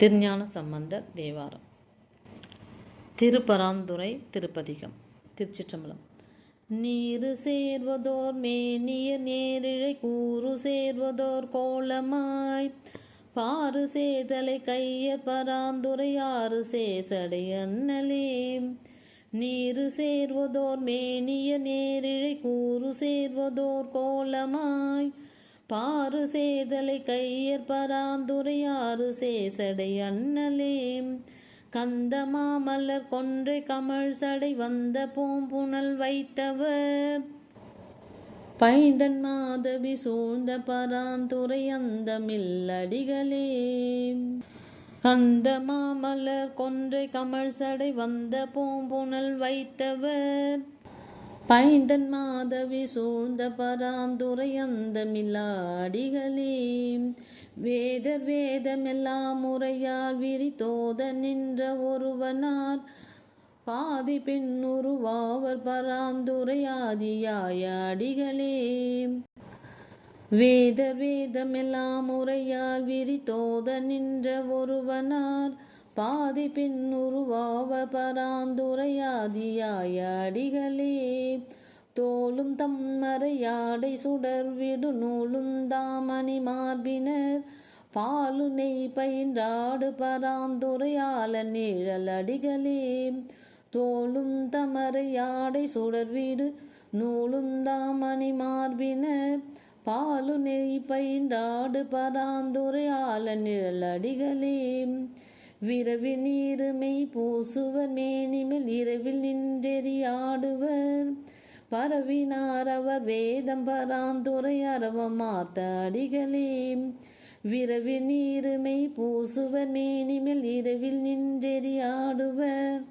திருஞான சம்பந்தர் தேவாரம். திருப்பராந்துறை திருப்பதிகம் திருச்சிற்றம்பலம். நீரு சேர்வதோர் மேனியர் நேரிழை கூறு சேர்வதோர் கோலமாய். பாரு சேதலை கையர் பராந்துரை ஆறு சேசடை நீரு சேர்வதோர் மேனிய நேரிழை கூறு சேர்வதோர் கோலமாய். பாரு சேதலை கையர் பராந்துரையாறு சேசடை அண்ணலே. கந்த மாமலர் கொன்றை கமழ் சடை வந்த பூம்புணல் வைத்தவர். பைந்தன் மாதவி சூழ்ந்த பராந்துரை அந்தமில்லடிகளே கந்த மாமலர் கொன்றை கமழ் சடை வந்த பூம்புணல் வைத்தவர். பைந்தன் மாதவி சூழ்ந்த பராந்துரை அந்தமில்லாடிகளே வேதர் வேதமெல்லாம் முறையால் விரித்தோத நின்ற ஒருவனார். பாதி பெண்ணுருவாவர் பராந்துரை ஆதியாய அடிகளே வேதர் வேதமெல்லாம் முறையால் விரித்தோத நின்ற ஒருவனார். பாதி பின்னுருவாவ பராந்துரையாதியாய அடிகளே. தோளும் தம்மறையாடை சுடர்விடு நூலும் தாமணி மார்பினர். பாலு நெய் பயின்றாடு பராந்துரையால நிழல் அடிகளே. தோளும் தமறையாடை சுடர்வீடு நூலும் தாமணி மார்பினர். பாலு நெய் பயின்றாடு பராந்துரையால நிழல் அடிகளே. விரவி நீருமை பூசுவர் மேனிமில் இரவில் நின்றெறியாடுவர் பரவினார் அவர் வேதம் பராந்துரை அரவமாத்த அடிகளே. விரவி நீருமை பூசுவர் மேனிமில் இரவில் நின்றெறியாடுவர்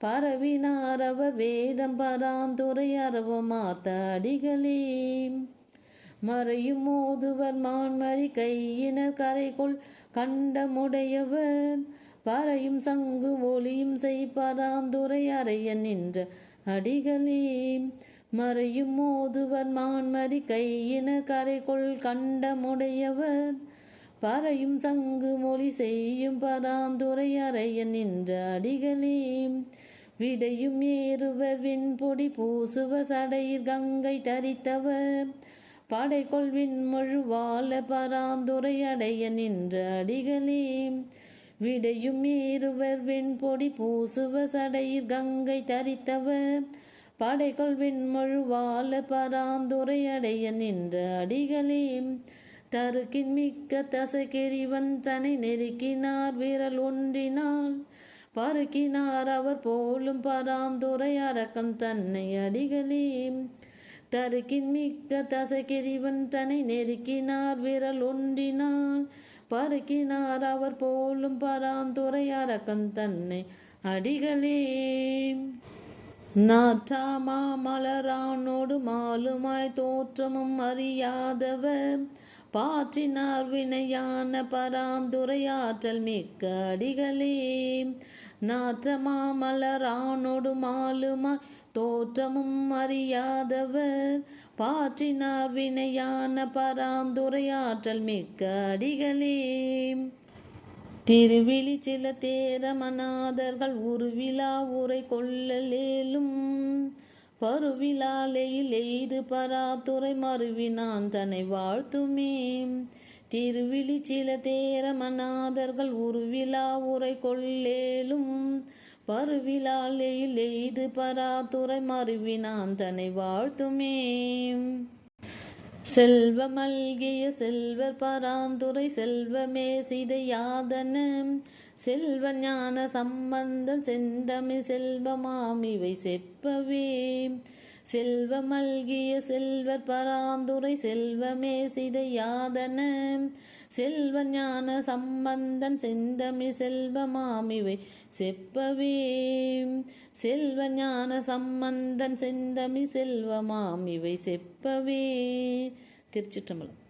பரவினார் அவர் வேதம் பராந்துரை அரவமாத்த அடிகளே. மறையும் மோதுவர் மான்மறி கையினர் கரைக்குள் கண்டமுடையவர். பறையும் சங்கு ஒளியும் செய் பராந்துரை அறைய நின்ற அடிகளே. மறையும் மோதுவர் மான்மறி கையின கரைக்குள் கண்டமுடையவர் பறையும் சங்கு மொழி செய்யும் பராந்துரை அறைய நின்ற அடிகளே. விடையும் ஏறுவர் விண்பொடி பூசுவ சடையில் கங்கை தரித்தவர். படைகொள்வின் மொழுவால பராந்துரை அடைய நின்ற அடிகளே. விடையும் ஏறுவர் வெண்பொடி பூசுவ சடையில் கங்கை தரித்தவர். படைகள் வெண்மொழுவால பராந்துரை அடைய நின்ற அடிகளே. தருக்கின் மிக்க தசைக்கெறிவன் தனை நெருக்கினார் விரல் ஒன்றினால். பருக்கினார் அவர் போலும் பராந்துரை அரக்கம் தன்னை அடிகளே. தருக்கின் மிக்க தசைக்கெறிவன் தனை நெருக்கினார் விரல் ஒன்றினால். பருக்கினார் அவர் போலும் பராந்துரை அரக்கன் தன்னை அடிகளே. நாற்றாமா மலரானோடு மாலுமாய் தோற்றமும் அறியாதவர். பாற்றினார் வினையான பராந்துரையாற்றல் மிக்க அடிகளே. நாற்றமா மலரானோடு மாலுமாய் தோற்றமும் அறியாதவர். பாற்றினார் வினையான பராந்துரையாற்றல் மிக்க அடிகளே. திருவிழி சில தேரமநாதர்கள் உருவிழா உரை கொள்ளலேலும் பருவிழாலையில் எய்து பராத்துறை மறுவினான் தன்னை வாழ்த்துமே திருவிழி சில தேரமநாதர்கள் உருவிழா உரை கொள்ளேலும் பருவிலாலையில் எய்து பராத்துறை மறுவினான் தன்னை வாழ்த்துமே. செல்வமல்கிய செல்வர் பராந்துரை செல்வமே சிதையாதன செல்வ ஞான சம்பந்தம் செந்தமி செல்வமாம் இவை செப்பவே. செல்வமல்கிய செல்வர் பராந்துரை செல்வமே சிதையாதன செல்வ ஞான சம்பந்தன் செந்தமி செல்வமாமிவை செப்பவே. செல்வ ஞான சம்பந்தன் செந்தமி செல்வமாமிவை செப்பவே. திருச்சிற்றம்பலம்.